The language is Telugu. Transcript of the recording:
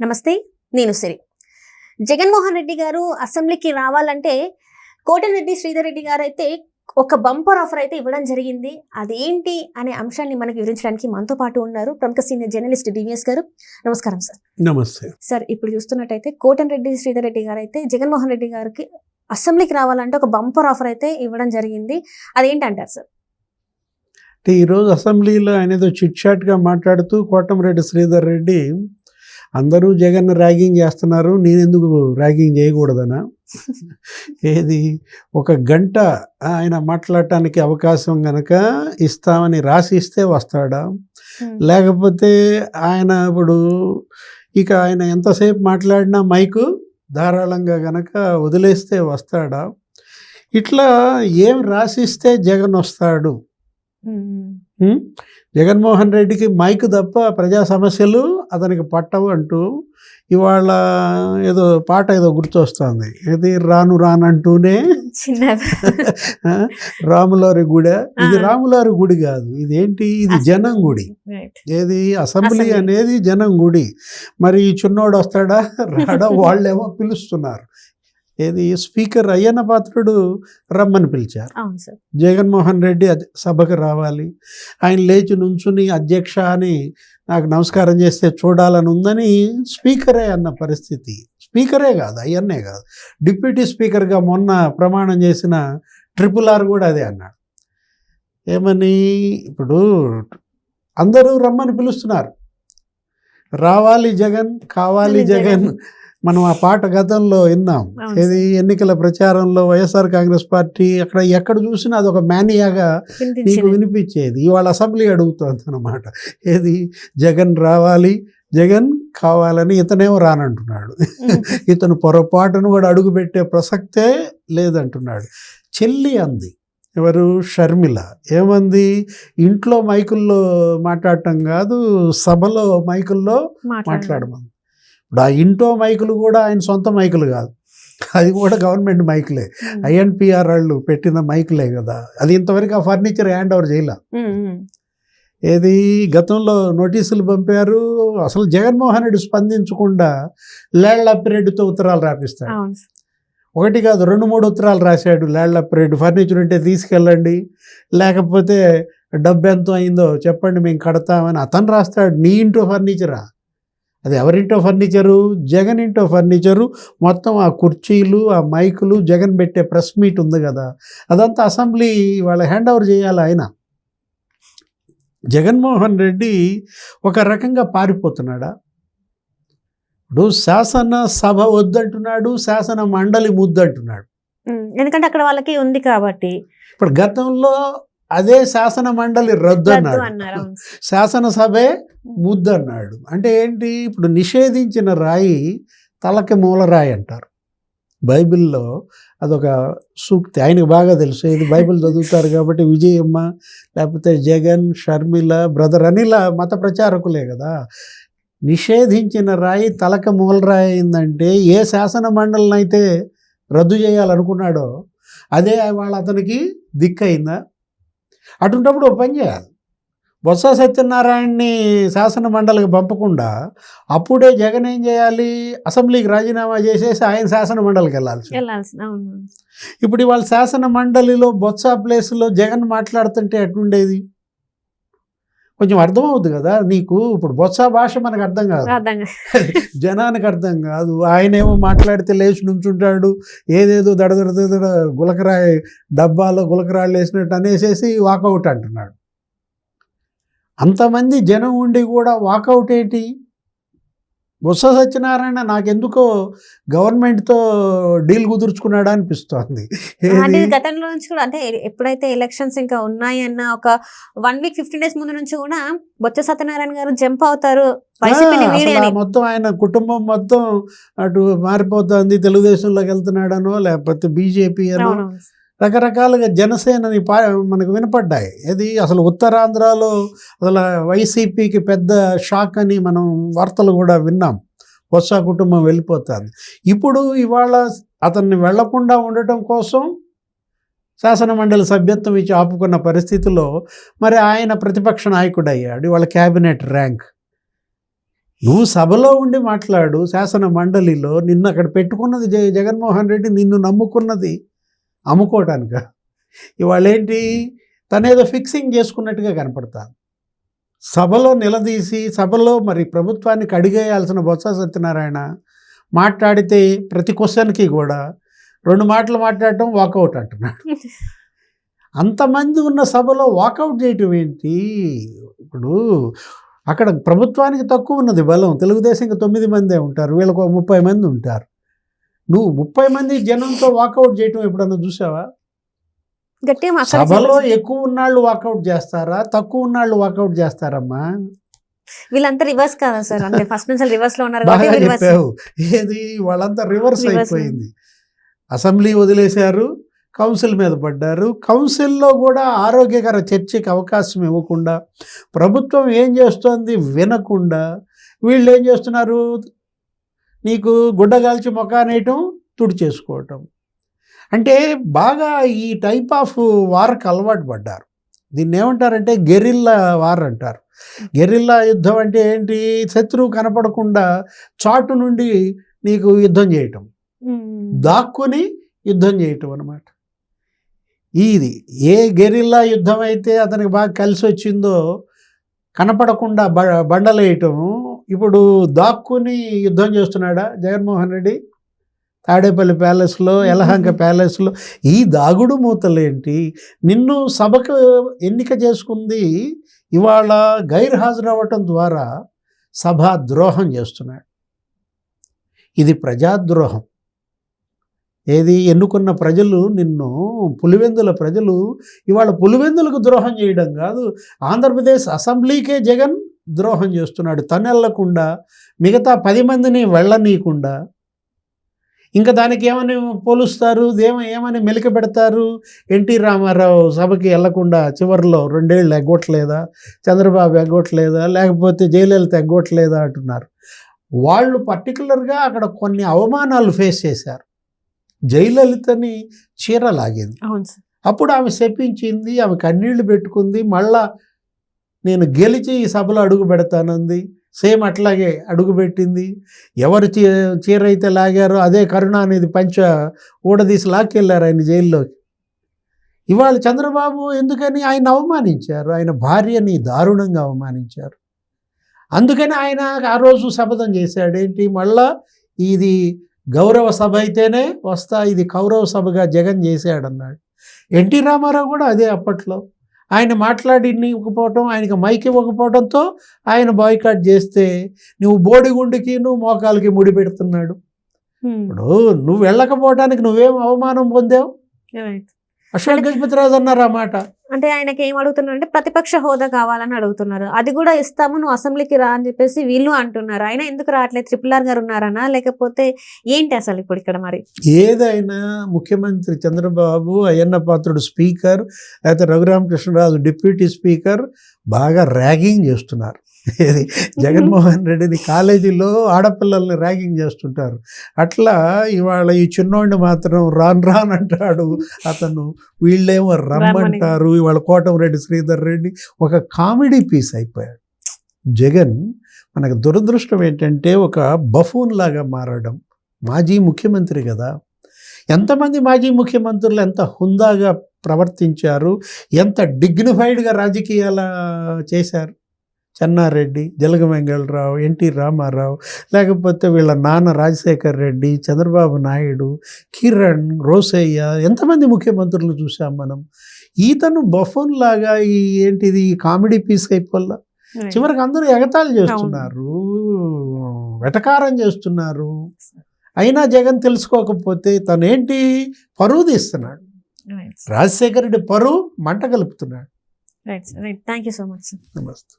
నమస్తే నేను సిరి. జగన్మోహన్ రెడ్డి గారు అసెంబ్లీకి రావాలంటే కోటరెడ్డి శ్రీధర్ రెడ్డి గారు అయితే ఒక బంపర్ ఆఫర్ అయితే ఇవ్వడం జరిగింది. అదేంటి అనే అంశాన్ని మనకు వివరించడానికి మనతో పాటు ఉన్నారు ప్రముఖ సీనియర్ జర్నలిస్ట్ డివిఎస్ గారు. నమస్కారం సార్. నమస్తే. సార్ ఇప్పుడు చూస్తున్నట్టయితే కోటరెడ్డి శ్రీధర్ రెడ్డి గారు అయితే జగన్మోహన్ రెడ్డి గారికి అసెంబ్లీకి రావాలంటే ఒక బంపర్ ఆఫర్ అయితే ఇవ్వడం జరిగింది. అదేంటంటారు సార్? అంటే ఈరోజు అసెంబ్లీలో ఆయన ఏదో చిట్ చాట్గా మాట్లాడుతూ కోటమిరెడ్డి శ్రీధర్ రెడ్డి అందరూ జగన్ ర్యాగింగ్ చేస్తున్నారు నేనెందుకు ర్యాగింగ్ చేయకూడదనా? ఏది? ఒక గంట ఆయన మాట్లాడటానికి అవకాశం గనక ఇస్తామని రాసి ఇస్తే వస్తాడా లేకపోతే ఆయన ఇప్పుడు ఇక ఆయన ఎంతసేపు మాట్లాడినా మైకు ధారాళంగా గనక వదిలేస్తే వస్తాడా? ఇట్లా ఏం రాసిస్తే జగన్ వస్తాడు? జగన్మోహన్ రెడ్డికి మైక్ తప్ప ప్రజా సమస్యలు అతనికి పట్టవు అంటూ ఇవాళ ఏదో పాట ఏదో గుర్తొస్తుంది. ఇది రాను రానంటూనే రాములారి గుడి. ఇది. రాములారి గుడి కాదు. ఇదేంటి? ఇది జనం గుడి. ఏది? Assembly assembly. అనేది జనం గుడి. మరి ఈ చిన్నోడు వస్తాడా? రాడా? వాళ్ళేమో పిలుస్తున్నారు. ఏది? స్పీకర్ అయ్యన్న పాత్రుడు రమ్మని పిలిచారు. జగన్మోహన్ రెడ్డి సభకు రావాలి. ఆయన లేచి నుంచుని అధ్యక్ష అని నాకు నమస్కారం చేస్తే చూడాలని ఉందని స్పీకరే అన్న పరిస్థితి. స్పీకరే కాదు అయ్యన్నే కాదు. డిప్యూటీ స్పీకర్గా మొన్న ప్రమాణం చేసిన ట్రిపుల్ ఆర్ కూడా అదే అన్నాడు. ఏమని? ఇప్పుడు అందరూ రమ్మని పిలుస్తున్నారు. రావాలి జగన్ కావాలి జగన్. మనం ఆ పాట గతంలో విన్నాం. ఏది? ఎన్నికల ప్రచారంలో వైఎస్ఆర్ కాంగ్రెస్ పార్టీ అక్కడ ఎక్కడ చూసినా అదొక మేనియాగా నీకు వినిపించింది. ఇవాళ అసెంబ్లీ అడుగుతోంది అనమాట ఏది? జగన్ రావాలి జగన్ కావాలని ఇతనేమో రానంటున్నాడు. ఇతను పొరపాటును కూడా అడుగు పెట్టే ప్రసక్తే లేదంటున్నాడు. చెల్లి అంది. ఎవరు? షర్మిల. ఏమంది? ఇంట్లో మైకుల్లో మాట్లాడటం కాదు సభలో మైకుల్లో మాట్లాడండి. ఇప్పుడు ఆ ఇంటో మైకులు కూడా ఆయన సొంత మైకులు కాదు. అది కూడా గవర్నమెంట్ మైకులే. ఉమ్. ఐఎన్పిఆర్ వాళ్ళు పెట్టిన మైకులే కదా. అది ఇంతవరకు ఆ ఫర్నిచర్ హ్యాండ్ ఓవర్ చేయలే. ఉమ్, ఉమ్. ఏది? గతంలో నోటీసులు పంపారు. అసలు జగన్మోహన్ రెడ్డి స్పందించకుండా లేళ్ళప్పిరెడ్డితో ఉత్తరాలు రాపిస్తాడు. ఒకటి కాదు రెండు మూడు ఉత్తరాలు రాశాడు లేళ్ళప్పిరెడ్డి ఫర్నిచర్ ఉంటే తీసుకెళ్ళండి. లేకపోతే డబ్బు ఎంత అయిందో చెప్పండి మేము కడతామని అతను రాస్తాడు. నీ ఇంటో ఫర్నిచరా? అది ఎవరింటో ఫర్నిచరు? జగన్ ఇంటో ఫర్నిచరు. మొత్తం ఆ కుర్చీలు ఆ మైకులు జగన్ పెట్టే ప్రెస్ మీట్ ఉంది కదా. అదంతా అసెంబ్లీ వాళ్ళ హ్యాండ్ ఓవర్ చేయాలి ఆయన? జగన్మోహన్ రెడ్డి ఒక రకంగా పారిపోతున్నాడా? ఇప్పుడు శాసన సభ వద్దంటున్నాడు శాసన మండలి ముద్దంటున్నాడు. ఎందుకంటే అక్కడ వాళ్ళకి ఉంది కాబట్టి. ఇప్పుడు గతంలో అదే శాసన మండలి రద్దు అన్నాడు. శాసనసభే ముద్దన్నాడు. అంటే ఏంటి? ఇప్పుడు నిషేధించిన రాయి తలకి మూలరాయి అంటారు. బైబిల్లో అదొక సూక్తి. ఆయనకు బాగా తెలుసు. ఇది బైబిల్ చదువుతారు కాబట్టి విజయమ్మ లేకపోతే జగన్ షర్మిల బ్రదర్ అనిల మత ప్రచారకులే కదా. నిషేధించిన రాయి తలక మూలరాయి అయిందంటే ఏ శాసన మండలిని అయితే రద్దు చేయాలనుకున్నాడో అదే వాళ్ళ అతనికి దిక్కయిందా? అటుంటప్పుడు ఒక పని చేయాలి. బొత్స సత్యనారాయణని శాసన మండలికి పంపకుండా అప్పుడే జగన్ ఏం చేయాలి? అసెంబ్లీకి రాజీనామా చేసేసి ఆయన శాసన మండలికి వెళ్ళాల్సి ఇప్పుడు ఇవాళ శాసన మండలిలో బొత్స ప్లేస్లో జగన్ మాట్లాడుతుంటే ఎట్లుండేది? కొంచెం అర్థమవుద్ది కదా. నీకు ఇప్పుడు బొత్స భాష మనకు అర్థం కాదు. అర్థం. జనానికి అర్థం కాదు. ఆయనేమో మాట్లాడితే లేచి నుంచుంటాడు. ఏదేదో దడదడ దడ గులకరాయి డబ్బాలో గులకరాళ్ళు వేసినట్టు అనేసేసి వాకౌట్ అంటున్నాడు. అంతమంది జనం ఉండి కూడా వాకౌట్ ఏంటి? బొత్స సత్యనారాయణ నాకెందుకో గవర్నమెంట్తో డీల్ కుదుర్చుకున్నాడా అనిపిస్తోంది. గతంలో నుంచి కూడా అంటే ఎప్పుడైతే ఎలక్షన్స్ ఇంకా ఉన్నాయన్న ఒక వన్ వీక్ ఫిఫ్టీన్ డేస్ ముందు నుంచి కూడా బొత్స సత్యనారాయణ గారు జంప్ అవుతారు మొత్తం ఆయన కుటుంబం మొత్తం అటు మారిపోతుంది తెలుగుదేశంలోకి వెళ్తున్నాడనో లేకపోతే బీజేపీ అనో రకరకాలుగా జనసేనని పా మనకు వినపడ్డాయి. ఇది అసలు ఉత్తరాంధ్రలో అసలు వైసీపీకి పెద్ద షాక్ అని మనం వార్తలు కూడా విన్నాం. బొత్స కుటుంబం వెళ్ళిపోతుంది. ఇప్పుడు ఇవాళ అతన్ని వెళ్ళకుండా ఉండటం కోసం శాసన మండలి సభ్యత్వం ఇచ్చి ఆపుకున్న పరిస్థితిలో మరి ఆయన ప్రతిపక్ష నాయకుడు అయ్యాడు వాళ్ళ క్యాబినెట్ ర్యాంక్. నువ్వు సభలో ఉండి మాట్లాడు. శాసన మండలిలో నిన్ను అక్కడ పెట్టుకున్నది జగన్మోహన్ రెడ్డి నిన్ను నమ్ముకున్నది అమ్ముకోవటానిక ఇవాళ ఏంటి తనేదో ఫిక్సింగ్ చేసుకున్నట్టుగా కనపడతాను సభలో నిలదీసి సభలో మరి ప్రభుత్వానికి అడిగేయాల్సిన బొత్స సత్యనారాయణ మాట్లాడితే ప్రతి క్వశ్చన్కి కూడా రెండు మాటలు మాట్లాడటం వాకౌట్ అంటున్నాడు. అంతమంది ఉన్న సభలో వాకౌట్ చేయటం ఏంటి? ఇప్పుడు అక్కడ ప్రభుత్వానికి తక్కువ ఉన్నది బలం. తెలుగుదేశంకి తొమ్మిది మందే ఉంటారు. వీళ్ళకు ముప్పై మంది ఉంటారు. నువ్వు ముప్పై మంది జనంతో వాకౌట్ చేయటం ఎప్పుడన్నా చూసావా? సభలో ఎక్కువ ఉన్నాళ్ళు వాకౌట్ చేస్తారా? తక్కువ ఉన్నాళ్ళు వాకౌట్ చేస్తారమ్మా. వీళ్ళంతా రివర్స్ కాదా సార్? అంటే ఫస్ట్ నుంచి రివర్స్లో ఉన్నారు బాగా చెప్పావు. ఏది? వాళ్ళంతా రివర్స్. అయిపోయింది. అసెంబ్లీ వదిలేశారు కౌన్సిల్ మీద పడ్డారు. కౌన్సిల్లో కూడా ఆరోగ్యకర చర్చకి అవకాశం ఇవ్వకుండా ప్రభుత్వం ఏం చేస్తోంది వినకుండా వీళ్ళు ఏం చేస్తున్నారు? నీకు గుడ్డగాల్చి మొకానేయటం తుడి చేసుకోవటం. అంటే బాగా ఈ టైప్ ఆఫ్ వార్కి అలవాటు పడ్డారు. దీన్ని ఏమంటారంటే గెరిల్లా వార్ అంటారు. గెరిల్లా యుద్ధం అంటే ఏంటి? శత్రువు కనపడకుండా చాటు నుండి నీకు యుద్ధం చేయటం. దాక్కుని యుద్ధం చేయటం అనమాట ఇది ఏ గెరిల్లా యుద్ధం అయితే అతనికి బాగా కలిసి వచ్చిందో కనపడకుండా బ బండలేయటం ఇప్పుడు దాక్కుని యుద్ధం చేస్తున్నాడా జగన్మోహన్ రెడ్డి? తాడేపల్లి ప్యాలెస్లో యలహంక ప్యాలెస్లో. ఈ దాగుడు మూతలేంటి నిన్ను సభకు ఎన్నిక చేసుకుంది ఇవాళ గైర్ హాజరవ్వటం ద్వారా సభ ద్రోహం చేస్తున్నాడు. ఇది ప్రజాద్రోహం. ఏది? ఎన్నుకున్న ప్రజలు నిన్ను పులివెందుల ప్రజలు ఇవాళ పులివెందులకు ద్రోహం చేయడం కాదు. ఆంధ్రప్రదేశ్ అసెంబ్లీకే జగన్ ద్రోహం చేస్తున్నాడు. తనెళ్ళకుండా మిగతా పది మందిని వెళ్ళనీయకుండా ఇంకా దానికి ఏమని పోలుస్తారు? ఏమ ఏమని మెలిక పెడతారు? ఎన్టీ రామారావు సభకి వెళ్ళకుండా చివరిలో రెండేళ్ళు ఎగ్గొట్టలేదా? చంద్రబాబు ఎగ్గొట్టలేదా? లేకపోతే జయలలిత ఎగ్గొట్టలేదా అంటున్నారు. వాళ్ళు పర్టికులర్గా అక్కడ కొన్ని అవమానాలు ఫేస్ చేశారు. జయలలితని చీర లాగింది అప్పుడు ఆమె శపించింది ఆమె కన్నీళ్ళు పెట్టుకుంది మళ్ళా నేను గెలిచి ఈ సభలో అడుగు పెడతానంది. సేమ్ అట్లాగే అడుగుపెట్టింది ఎవరు చీ చీర అయితే లాగారో అదే కరుణ అనేది పంచ ఊడదీసి లాక్కెళ్ళారు ఆయన జైల్లోకి. ఇవాళ చంద్రబాబు ఎందుకని ఆయన అవమానించారు? ఆయన భార్యని దారుణంగా అవమానించారు. అందుకని ఆయన ఆ రోజు శపథం చేశాడు. ఏంటి? మళ్ళా ఇది గౌరవ సభ అయితేనే వస్తా ఇది కౌరవ సభగా జగన్ చేశాడన్నాడు. ఎన్టీ రామారావు కూడా అదే అప్పట్లో. ఆయన మాట్లాడి ఇవ్వకపోవటం ఆయనకి మైక్ ఇవ్వకపోవడంతో ఆయన బాయ్కాట్ చేస్తే నువ్వు బోడిగుండుకి నువ్వు మోకాలకి ముడి పెడుతున్నాడు. ఇప్పుడు నువ్వు వెళ్ళకపోవటానికి నువ్వేం అవమానం పొందావు. అశోక్ గజపతిరాజు అన్నారు ఆ మాట? అంటే ఆయనకి ఏం అడుగుతున్నారు అంటే ప్రతిపక్ష హోదా కావాలని అడుగుతున్నారు. అది కూడా ఇస్తాము నువ్వు అసెంబ్లీకి రా అని చెప్పేసి వీళ్ళు అంటున్నారు. ఆయన ఎందుకు రావట్లేదు? ట్రిపుల్ ఆర్ గారు ఉన్నారనా? లేకపోతే ఏంటి అసలు ఇప్పుడు ఇక్కడ మరి? ఏదైనా ముఖ్యమంత్రి చంద్రబాబు అయ్యన్న పాత్రుడు స్పీకర్ లేకపోతే రఘురామకృష్ణరాజు డిప్యూటీ స్పీకర్ బాగా ర్యాగింగ్ చేస్తున్నారు. ఏది జగన్మోహన్ రెడ్డిని కాలేజీలో ఆడపిల్లల్ని ర్యాగింగ్ చేస్తుంటారు. అట్లా ఇవాళ ఈ చిన్నోడిని మాత్రం రాన్ రాన్ అంటాడు. అతను వీళ్ళేమో రమ్మంటారు. ఇవాళ కోటమిరెడ్డి శ్రీధర్ రెడ్డి ఒక కామెడీ పీస్ అయిపోయాడు. జగన్ మనకు దురదృష్టం ఏంటంటే ఒక బఫూన్ లాగా మారడం. మాజీ ముఖ్యమంత్రి కదా. ఎంతమంది మాజీ ముఖ్యమంత్రులు ఎంత హుందాగా ప్రవర్తించారు. ఎంత డిగ్నిఫైడ్గా రాజకీయాల చేశారు. చెన్నారెడ్డి జలగ వెంగళరావు ఎన్టీ రామారావు లేకపోతే వీళ్ళ నాన్న రాజశేఖర్ రెడ్డి చంద్రబాబు నాయుడు కిరణ్ రోసయ్య ఎంతమంది ముఖ్యమంత్రులు చూసాం మనం. ఈతను బఫోన్ లాగా ఈ ఏంటిది ఈ కామెడీ పీస్ అయిపోల్లా. చివరికి అందరూ ఎగతాళి చేస్తున్నారు. వెటకారం చేస్తున్నారు. అయినా జగన్ తెలుసుకోకపోతే తనేంటి? పరువు తీస్తున్నాడు. రాజశేఖర రెడ్డి పరువు మంట కలుపుతున్నాడు. Right right thank you so much sir నమస్తే.